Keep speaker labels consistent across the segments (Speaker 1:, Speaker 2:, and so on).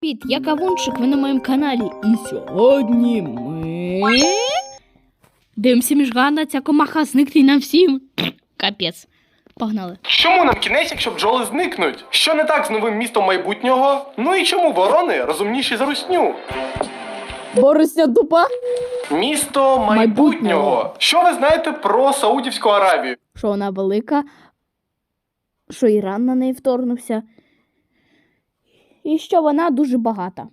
Speaker 1: Привіт, я Кавунчик, ви на моєму каналі. І сьогодні ми. Дивимося міжгана, ця комаха зникне нам всім. Капець. Погнали.
Speaker 2: Чому нам кінець, якщо бджоли зникнуть? Що не так з новим містом майбутнього? Ну і чому ворони розумніші за русню?
Speaker 1: Борусня дупа.
Speaker 2: Місто майбутнього.
Speaker 1: Майбутнього.
Speaker 2: Що ви знаєте про Саудівську Аравію?
Speaker 1: Що вона велика, що Іран на неї вторгнувся. І що вона дуже багата.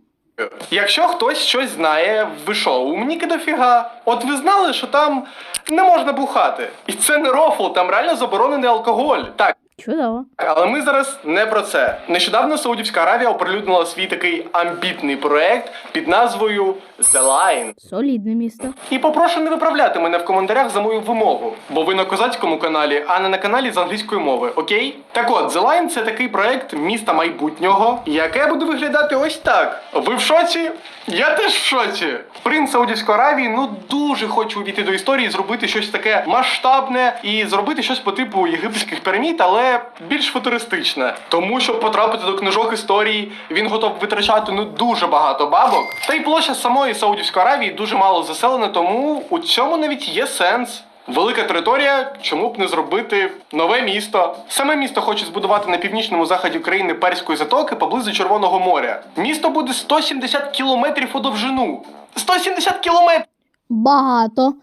Speaker 2: Якщо хтось щось знає, ви що, умніки дофіга? От ви знали, що там не можна бухати. І це не рофл, там реально заборонений алкоголь. Так.
Speaker 1: Чудово.
Speaker 2: Але ми зараз не про це. Нещодавно Саудівська Аравія оприлюднила свій такий амбітний проект під назвою The Line.
Speaker 1: Солідне місто.
Speaker 2: І попрошу не виправляти мене в коментарях за мою вимову, бо ви на козацькому каналі, а не на каналі з англійської мови, окей? Так от, The Line – це такий проект міста майбутнього, яке буде виглядати ось так. Ви в шоці? Я теж в шоці. Принц Саудівської Аравії ну дуже хоче увійти до історії, зробити щось таке масштабне і зробити щось по типу єгипетських пірамід, але більш футуристичне. Тому щоб потрапити до книжок історії, він готов витрачати ну дуже багато бабок. Та й площа самої Саудівської Аравії дуже мало заселена, тому у цьому навіть є сенс. Велика територія, чому б не зробити нове місто? Саме місто хочуть збудувати на північному заході країни Перської затоки поблизу Червоного моря. Місто буде 170 кілометрів у довжину. 170 кілометрів!
Speaker 1: Багато.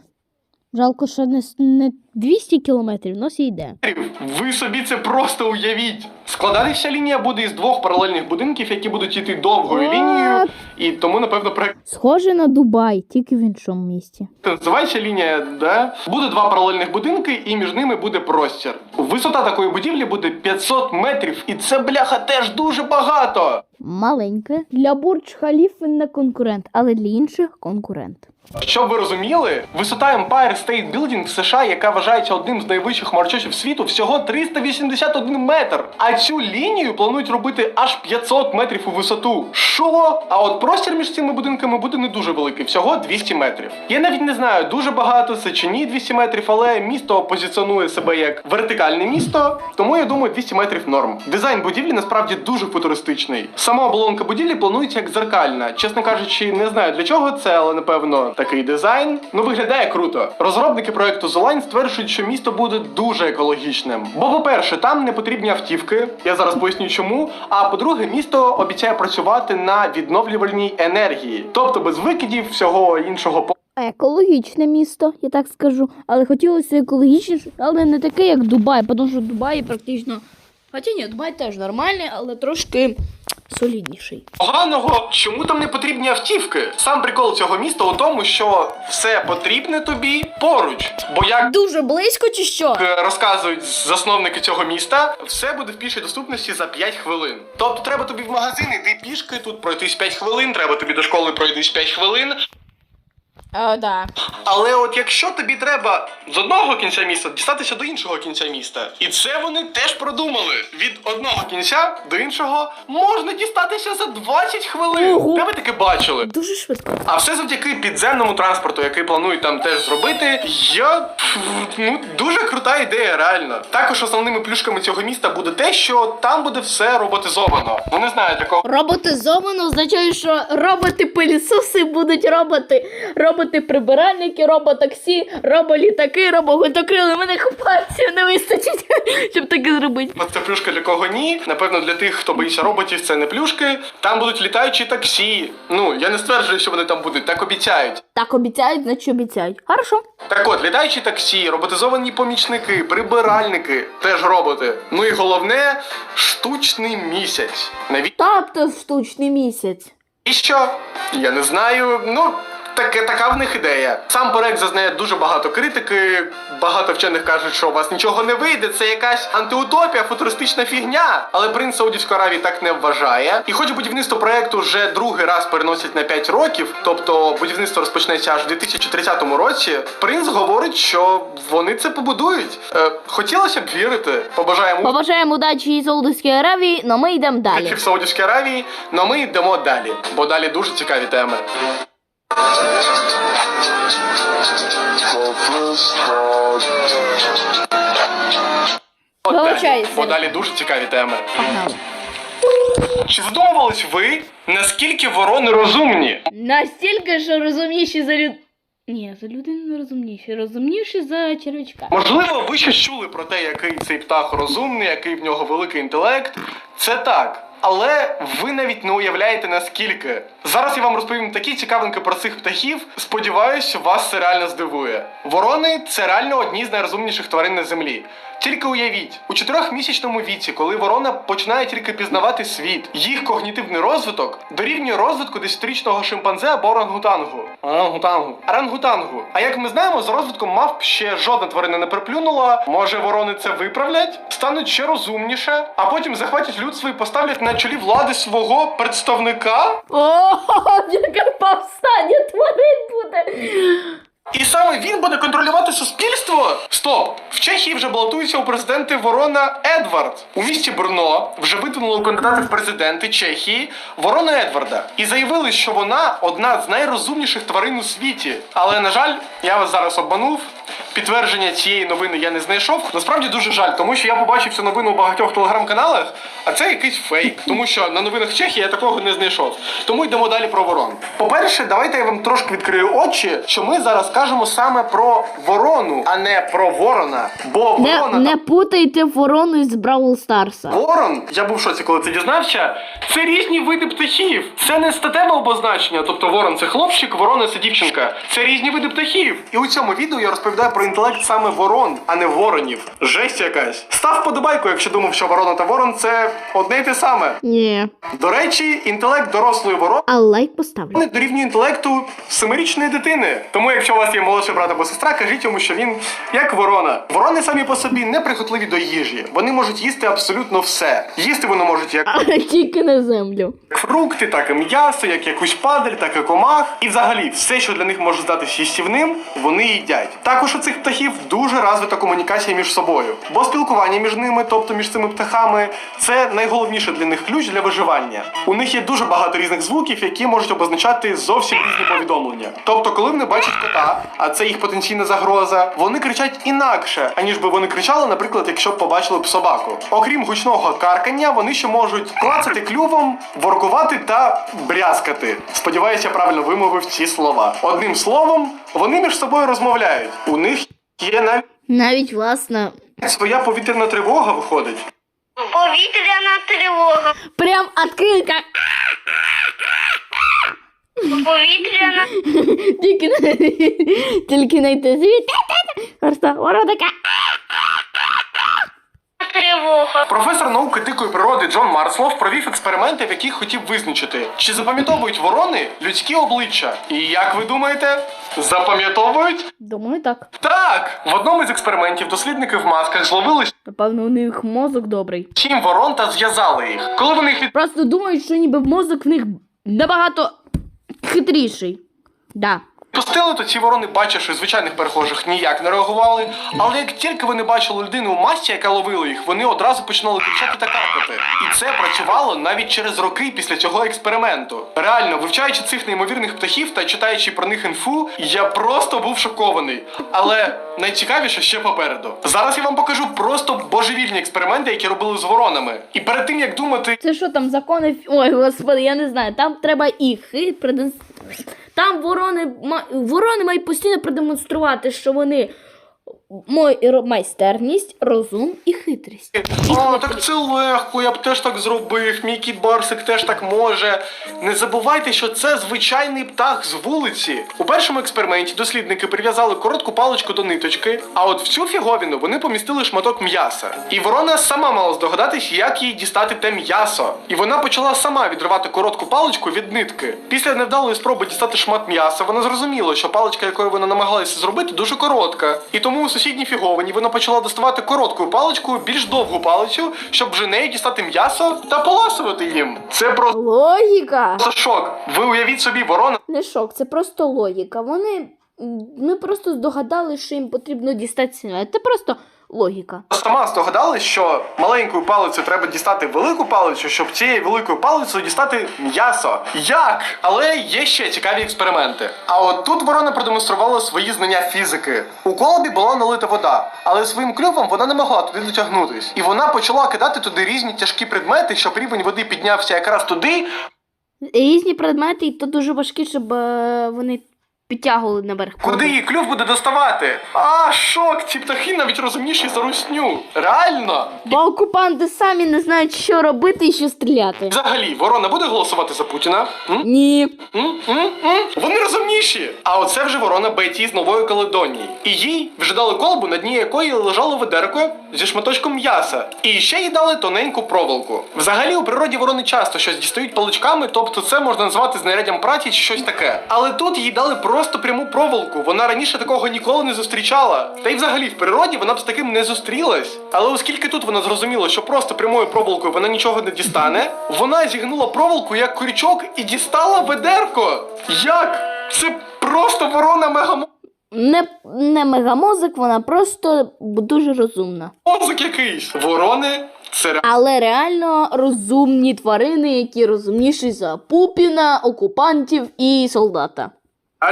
Speaker 1: Жалко, що не, не 200 кілометрів, но йде.
Speaker 2: Ви собі це просто уявіть. Складатися лінія буде із двох паралельних будинків, які будуть йти довгою
Speaker 1: What?
Speaker 2: лінією, і тому, напевно, проект
Speaker 1: Схоже на Дубай, тільки в іншому місті.
Speaker 2: називається лінія, да? Буде два паралельних будинки, і між ними буде простір. Висота такої будівлі буде 500 метрів, і це бляха теж дуже багато.
Speaker 1: Маленьке. Для Бурдж Халіфи не конкурент, але для інших конкурент.
Speaker 2: Щоб ви розуміли, висота Empire State Building в США, яка вважається одним з найвищих хмарочосів світу, всього 381 метр. А цю лінію планують робити аж 500 метрів у висоту. Що? А от простір між цими будинками буде не дуже великий, всього 200 метрів. Я навіть не знаю, дуже багато це чи ні 200 метрів, але місто позиціонує себе як вертикальне місто, тому я думаю, 200 метрів норм. Дизайн будівлі насправді дуже футуристичний. Сама оболонка будівлі планується як зеркальна. Чесно кажучи, не знаю для чого це, але напевно такий дизайн. Ну виглядає круто. Розробники проекту The Line стверджують, що місто буде дуже екологічним. Бо, по-перше, там не потрібні автівки. Я зараз поясню чому. А по-друге, місто обіцяє працювати на відновлювальній енергії, тобто без викидів всього іншого.
Speaker 1: Екологічне місто, я так скажу. Але хотілося екологічніше, але не таке, як Дубай, тому що Дубай практично. Хоча ні, Дубай теж нормальний, але трошки солідніший.
Speaker 2: Поганого, чому там не потрібні автівки? Сам прикол цього міста у тому, що все потрібне тобі поруч. Бо як
Speaker 1: Дуже близько чи що?
Speaker 2: е, розказують засновники цього міста, все буде в пішій доступності за 5 хвилин. Тобто треба тобі в магазин іти пішки, тут пройтись 5 хвилин, треба тобі до школи пройтись 5 хвилин.
Speaker 1: А, да.
Speaker 2: Але от якщо тобі треба з одного кінця міста дістатися до іншого кінця міста, і це вони теж продумали. Від одного кінця до іншого можна дістатися за 20 хвилин.
Speaker 1: Ого.
Speaker 2: Де ви таке бачили?
Speaker 1: Дуже швидко.
Speaker 2: А все завдяки підземному транспорту, який планують там теж зробити. Я ну дуже крута ідея, реально. Також основними плюшками цього міста буде те, що там буде все роботизовано. Ну не знаю для кого.
Speaker 1: Роботизовано означає, що роботи-пилісоси будуть роботи. Роботи-прибиральники, роботаксі, роболітаки, робогвинтокрили. Мене пальців не вистачить, щоб таке зробити.
Speaker 2: От Це плюшка для кого ні. Напевно, для тих, хто боїться роботів, це не плюшки. Там будуть літаючі таксі. Ну я не стверджую, що вони там будуть, так обіцяють.
Speaker 1: Так обіцяють, значить обіцяють. Хорошо.
Speaker 2: Так от, літаючі таксі, роботизовані помічники, прибиральники, теж роботи. Ну і головне штучний місяць.
Speaker 1: Навіть Тобто штучний місяць.
Speaker 2: Навіщо? Я не знаю. Ну. Таке, така в них ідея. Сам проект зазнає дуже багато критики. Багато вчених кажуть, що у вас нічого не вийде. Це якась антиутопія, футуристична фігня. Але принц Саудівської Аравії так не вважає. І хоч будівництво проекту вже другий раз переносять на 5 років, тобто будівництво розпочнеться аж в 2030 році. Принц говорить, що вони це побудують. Е, хотілося б вірити. Побажаємо
Speaker 1: Побажаємо удачі і Саудовській Аравії, але ми йдемо далі.
Speaker 2: успіхів Саудівській Аравії. але ми йдемо далі, бо далі дуже цікаві теми. Бо далі дуже цікаві теми.
Speaker 1: Погнали.
Speaker 2: Чи задумувались ви, наскільки ворони розумні?
Speaker 1: Настільки, що розумніші за люд... Ні, за людину не розумніші. Розумніші за червячка.
Speaker 2: Можливо, ви щось чули про те, який цей птах розумний, який в нього великий інтелект. Це так. Але ви навіть не уявляєте наскільки. Зараз я вам розповім такі цікавинки про цих птахів. Сподіваюсь, вас це реально здивує. Ворони це реально одні з найрозумніших тварин на землі. Тільки уявіть, у чотирьохмісячному віці, коли ворона починає тільки пізнавати світ, їх когнітивний розвиток дорівнює розвитку десятирічного шимпанзе або орангутангу. Орангутангу. Орангутангу. А як ми знаємо, за розвитком мавп ще жодна тварина не приплюнула. Може, ворони це виправлять, стануть ще розумніше, а потім захватять людство і поставлять на чолі влади свого представника.
Speaker 1: О, яке повстання тварин буде.
Speaker 2: І саме він буде контролювати суспільство. Стоп! В Чехії вже балотується у президенти Ворона Едвард. У місті Брно вже видвинули кандидата в президенти Чехії Ворона Едварда і заявили, що вона одна з найрозумніших тварин у світі. Але на жаль, я вас зараз обманув. Підтвердження цієї новини я не знайшов. Насправді дуже жаль, тому що я побачив цю новину у багатьох телеграм-каналах, а це якийсь фейк, тому що на новинах Чехії я такого не знайшов. Тому йдемо далі про ворон. По-перше, давайте я вам трошки відкрию очі, що ми зараз кажемо саме про ворону, а не про ворона. Бо
Speaker 1: Не,
Speaker 2: ворона
Speaker 1: не путайте ворону з Бравл Старса.
Speaker 2: Ворон, я був в шоці, коли це дізнався. Це різні види птахів. Це не статеве обозначення, тобто ворон це хлопчик, ворона це дівчинка. Це різні види птахів. І у цьому відео я розповідаю про інтелект саме ворон, а не воронів. Жесть якась. Став подобайку, якщо думав, що ворона та ворон це одне й те саме.
Speaker 1: Ні.
Speaker 2: До речі, інтелект дорослої ворони.
Speaker 1: А лайк поставлю.
Speaker 2: Не дорівнює інтелекту семирічної дитини. Тому, якщо у вас є молодший брат або сестра, кажіть йому, що він як ворона. Ворони самі по собі неприхотливі до їжі. Вони можуть їсти абсолютно все. Їсти вони можуть як
Speaker 1: А тільки на землю.
Speaker 2: фрукти, так і м'ясо, як якусь падаль, так і комах. І взагалі все, що для них може здатися їстівним, вони їдять. Також у цих птахів дуже розвита комунікація між собою. Бо спілкування між ними, тобто між цими птахами, це найголовніше для них ключ для виживання. У них є дуже багато різних звуків, які можуть обозначати зовсім різні повідомлення. Тобто, коли вони бачать кота, а це їх потенційна загроза, вони кричать інакше, аніж би вони кричали, наприклад, якщо б побачили б собаку. Окрім гучного каркання, вони ще можуть клацати клювом, воркувати та брязкати. Сподіваюся, я правильно вимовив ці слова. Одним словом, вони між собою розмовляють. У них є навіть
Speaker 1: Навіть власна.
Speaker 2: своя повітряна тривога виходить.
Speaker 3: Повітряна тривога.
Speaker 1: Прям відкрилка.
Speaker 3: Повітряна
Speaker 1: Тільки тільки знайти звідти. Просто
Speaker 3: тривога.
Speaker 2: Професор науки дикої природи Джон Марслов провів експерименти, в яких хотів визначити, чи запам'ятовують ворони людські обличчя. І як ви думаєте, запам'ятовують?
Speaker 1: Думаю, так.
Speaker 2: Так! В одному із експериментів дослідники в масках зловили
Speaker 1: Напевно, у них мозок добрий.
Speaker 2: сім ворон та зв'язали їх. Коли вони їх
Speaker 1: Просто думають, що ніби мозок в них набагато хитріший. Да.
Speaker 2: Відпустили, то ці ворони, бачивши звичайних перехожих, ніяк не реагували. Але як тільки вони бачили людину у масці, яка ловила їх, вони одразу починали кричати та каркати. І це працювало навіть через роки після цього експерименту. Реально, вивчаючи цих неймовірних птахів та читаючи про них інфу, я просто був шокований. Але найцікавіше ще попереду. Зараз я вам покажу просто божевільні експерименти, які робили з воронами. І перед тим як думати,
Speaker 1: Це що там закони? Ой, господи, я не знаю. Там треба і хит продемон- Там ворони, ворони мають постійно продемонструвати, що вони мой- майстерність, розум і хитрість.
Speaker 2: О, так це легко, я б теж так зробив. Мій кіт Барсик теж так може. Не забувайте, що це звичайний птах з вулиці. У першому експерименті дослідники прив'язали коротку паличку до ниточки, а от в цю фіговіну вони помістили шматок м'яса. І ворона сама мала здогадатись, як їй дістати те м'ясо. І вона почала сама відривати коротку паличку від нитки. Після невдалої спроби дістати шмат м'яса, вона зрозуміла, що паличка, якою вона намагалася зробити, дуже коротка. І тому у сусідній фіговині вона почала доставати короткою паличкою більш довгу палицю, щоб вже нею дістати м'ясо та поласувати їм. Це просто
Speaker 1: Логіка.
Speaker 2: шок. Ви уявіть собі, ворона
Speaker 1: Не шок, це просто логіка. Вони. м, Ми просто здогадали, що їм потрібно дістати сім'я. Це просто логіка.
Speaker 2: Сама здогадалась, що маленькою палицею треба дістати велику палицю, щоб цією великою палицею дістати м'ясо. Як? Але є ще цікаві експерименти. А от тут ворона продемонструвала свої знання фізики. У колобі була налита вода, але своїм клювом вона не могла туди дотягнутись. І вона почала кидати туди різні тяжкі предмети, щоб рівень води піднявся якраз туди,
Speaker 1: Різні предмети, і то дуже важкі, щоб е, вони підтягували наверх.
Speaker 2: Куди її клюв буде доставати? А, шок! Ці птахи навіть розумніші за русню. Реально?
Speaker 1: Бо окупанти самі не знають, що робити і що стріляти.
Speaker 2: Взагалі, ворона буде голосувати за Путіна? М?
Speaker 1: Ні.
Speaker 2: М? М? М? Вони розумніші. А оце вже ворона Беті з Нової Каледонії. І їй вже дали колбу, на дні якої лежало ведерко зі шматочком м'яса. І ще їй дали тоненьку проволоку. Взагалі у природі ворони часто щось дістають паличками, тобто це можна назвати знаряддям праці чи щось таке. Але тут їй дали просто пряму проволоку. Вона раніше такого ніколи не зустрічала. Та й взагалі в природі вона б з таким не зустрілась. Але оскільки тут вона зрозуміла, що просто прямою проволокою вона нічого не дістане, вона зігнула проволоку як крючок і дістала ведерко. Як? Це просто ворона мегамозок
Speaker 1: Не, не мегамозок, вона просто дуже розумна.
Speaker 2: Мозик якийсь. Ворони це
Speaker 1: Але реально розумні тварини, які розумніші за Пупіна, окупантів і солдата.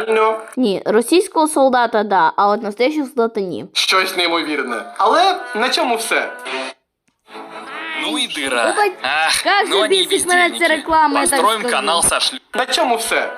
Speaker 2: Реально
Speaker 1: Ні, російського солдата, да, а от настоящого солдата ні.
Speaker 2: щось неймовірне. Але на цьому все.
Speaker 4: Ну и дыра.
Speaker 1: Опа,
Speaker 4: Ах,
Speaker 1: как
Speaker 4: ну
Speaker 1: же
Speaker 4: они
Speaker 1: бесит меня эта
Speaker 4: бездельники.
Speaker 1: реклама, я так
Speaker 4: Построим
Speaker 1: скажу.
Speaker 4: канал сошлю.
Speaker 2: На цьому все.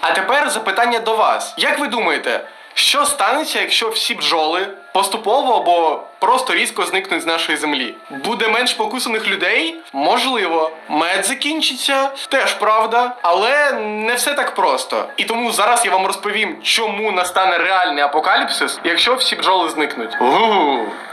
Speaker 2: А тепер запитання до вас. Як ви думаєте, що станеться, якщо всі бджоли поступово або просто різко зникнуть з нашої землі? Буде менш покусаних людей? Можливо. Мед закінчиться, теж правда. Але не все так просто. І тому зараз я вам розповім, чому настане реальний апокаліпсис, якщо всі бджоли зникнуть. У,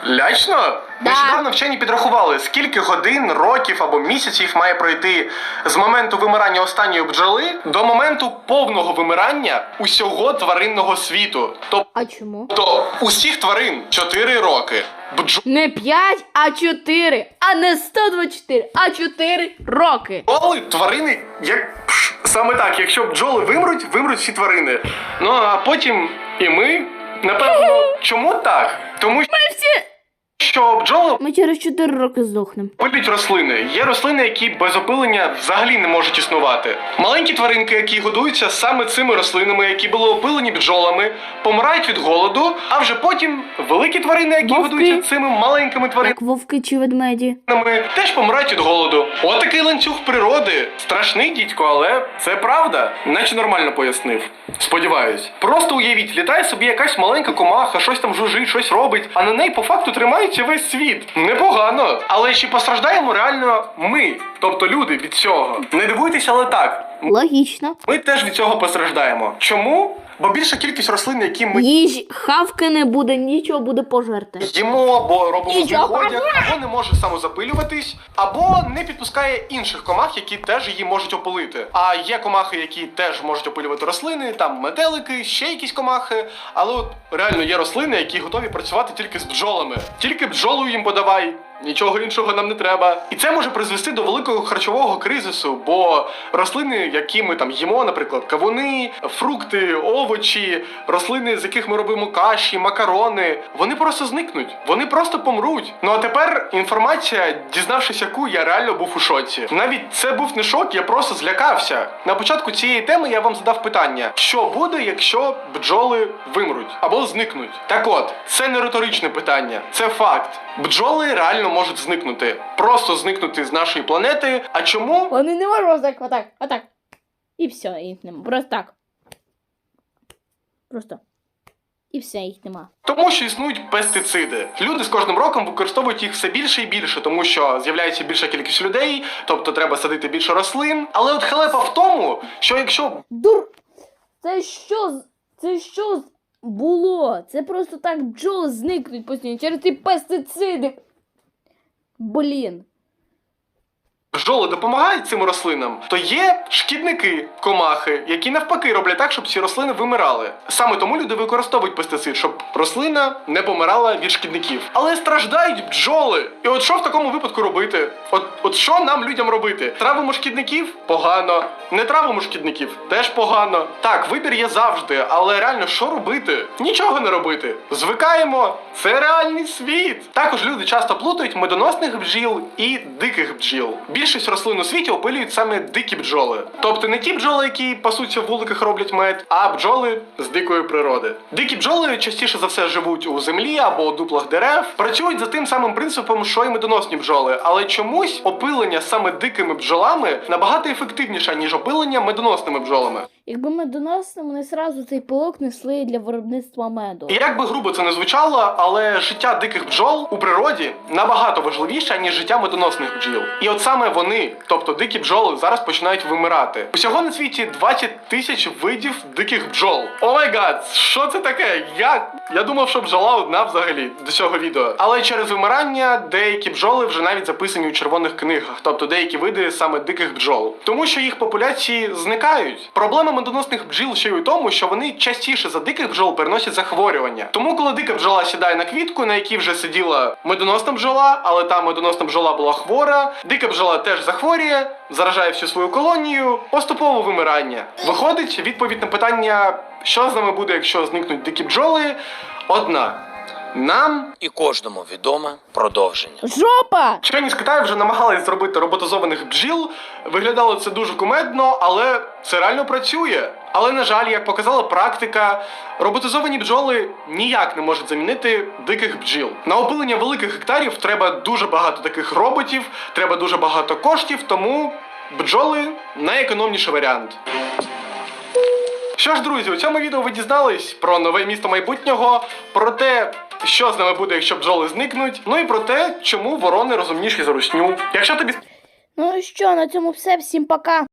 Speaker 2: лячно?
Speaker 1: Да.
Speaker 2: Нещодавно вчені підрахували, скільки годин, років або місяців має пройти з моменту вимирання останньої бджоли до моменту повного вимирання усього тваринного світу.
Speaker 1: А чому?
Speaker 2: Тобто усіх тварин 4 роки.
Speaker 1: Не 5, а 4. А не 124, а 4 роки.
Speaker 2: Бджоли тварини, як пш, саме так, якщо бджоли вимруть, вимруть всі тварини. Ну а потім і ми. Напевно, чому так? Тому
Speaker 1: всі-
Speaker 2: що бджоли
Speaker 1: Ми через 4 роки здохнемо.
Speaker 2: Пилють рослини. Є рослини, які без опилення взагалі не можуть існувати. Маленькі тваринки, які годуються саме цими рослинами, які були опилені бджолами, помирають від голоду, а вже потім великі тварини, які
Speaker 1: Вовки.
Speaker 2: годуються цими маленькими тваринами.
Speaker 1: Як вовки чи ведмеді.
Speaker 2: Теж помирають від голоду. Отакий ланцюг природи. Страшний дідько, але це правда. Наче нормально пояснив. Сподіваюсь. Просто уявіть, літає собі якась маленька комаха, щось там жужить, щось робить, а на неї по факту тримається весь світ. Непогано. Але чи постраждаємо реально ми, тобто люди, від цього? Не дивуйтесь, але так.
Speaker 1: Логічно.
Speaker 2: Ми теж від цього постраждаємо. Чому? Бо більша кількість рослин, які ми
Speaker 1: Їж хавки не буде, нічого буде пожерти.
Speaker 2: Їмо або робимо з них
Speaker 1: Нічого
Speaker 2: одяг, або не може самозапилюватись, або не підпускає інших комах, які теж її можуть опилити. А є комахи, які теж можуть опилювати рослини, там метелики, ще якісь комахи. Але от реально є рослини, які готові працювати тільки з бджолами. Тільки бджолу їм подавай. Нічого іншого нам не треба. І це може призвести до великого харчового кризису, бо рослини, які ми там їмо, наприклад, кавуни, фрукти, овочі, рослини, з яких ми робимо каші, макарони, вони просто зникнуть, вони просто помруть. Ну а тепер інформація, дізнавшись яку, я реально був у шоці. Навіть це був не шок, я просто злякався. На початку цієї теми я вам задав питання: що буде, якщо бджоли вимруть або зникнуть? Так от, це не риторичне питання, це факт. Бджоли реально можуть зникнути, просто зникнути з нашої планети. А чому?
Speaker 1: Вони не можуть так, отак, отак. І все, їх нема. Просто так. Просто. І все, їх нема.
Speaker 2: Тому що існують пестициди. Люди з кожним роком використовують їх все більше і більше, тому що з'являється більша кількість людей, тобто треба садити більше рослин. Але от халепа в тому, що якщо
Speaker 1: Дур. Це що? Це що було? Це просто так бджоли зникнуть постійно через ці пестициди. Блін.
Speaker 2: Бджоли допомагають цим рослинам, то є шкідники, комахи, які навпаки роблять так, щоб ці рослини вимирали. Саме тому люди використовують пестицид, щоб рослина не помирала від шкідників. Але страждають бджоли. І от що в такому випадку робити? От, от що нам людям робити? Травимо шкідників? Погано. Не травимо шкідників теж погано. Так, вибір є завжди, але реально що робити? Нічого не робити. Звикаємо. Це реальний світ. Також люди часто плутають медоносних бджіл і диких бджіл. Більшість рослин у світі опилюють саме дикі бджоли. Тобто не ті бджоли, які пасуться в вуликах роблять мед, а бджоли з дикої природи. Дикі бджоли частіше за все живуть у землі або у дуплах дерев, працюють за тим самим принципом, що й медоносні бджоли, але чомусь опилення саме дикими бджолами набагато ефективніше, ніж опилення медоносними бджолами.
Speaker 1: Якби ми доносили, вони сразу цей пилок несли для виробництва меду.
Speaker 2: І як би грубо це не звучало, але життя диких бджол у природі набагато важливіше, ніж життя медоносних бджіл. І от саме вони, тобто дикі бджоли, зараз починають вимирати. Усього на світі 20 тисяч видів диких бджол. О май гад, що це таке? Я, я думав, що бджола одна взагалі до цього відео. Але через вимирання деякі бджоли вже навіть записані у червоних книгах, тобто деякі види саме диких бджол, тому що їх популяції зникають. Проблема медоносних бджіл ще й у тому, що вони частіше за диких бджол переносять захворювання. Тому, коли дика бджола сідає на квітку, на якій вже сиділа медоносна бджола, але та медоносна бджола була хвора, дика бджола теж захворює, заражає всю свою колонію, поступово вимирання. Виходить, відповідь на питання, що з нами буде, якщо зникнуть дикі бджоли, одна. Нам
Speaker 4: І кожному відоме продовження.
Speaker 1: Жопа!
Speaker 2: Вчені з Китаю вже намагались зробити роботизованих бджіл. Виглядало це дуже кумедно, але це реально працює. Але на жаль, як показала практика, роботизовані бджоли ніяк не можуть замінити диких бджіл. На опилення великих гектарів треба дуже багато таких роботів, треба дуже багато коштів, тому бджоли найекономніший варіант. Що ж, друзі, у цьому відео ви дізнались про нове місто майбутнього, про те, що з нами буде, якщо бджоли зникнуть, ну і про те, чому ворони розумніші за русню. Якщо тобі
Speaker 1: Ну і що, на цьому все. Всім пока.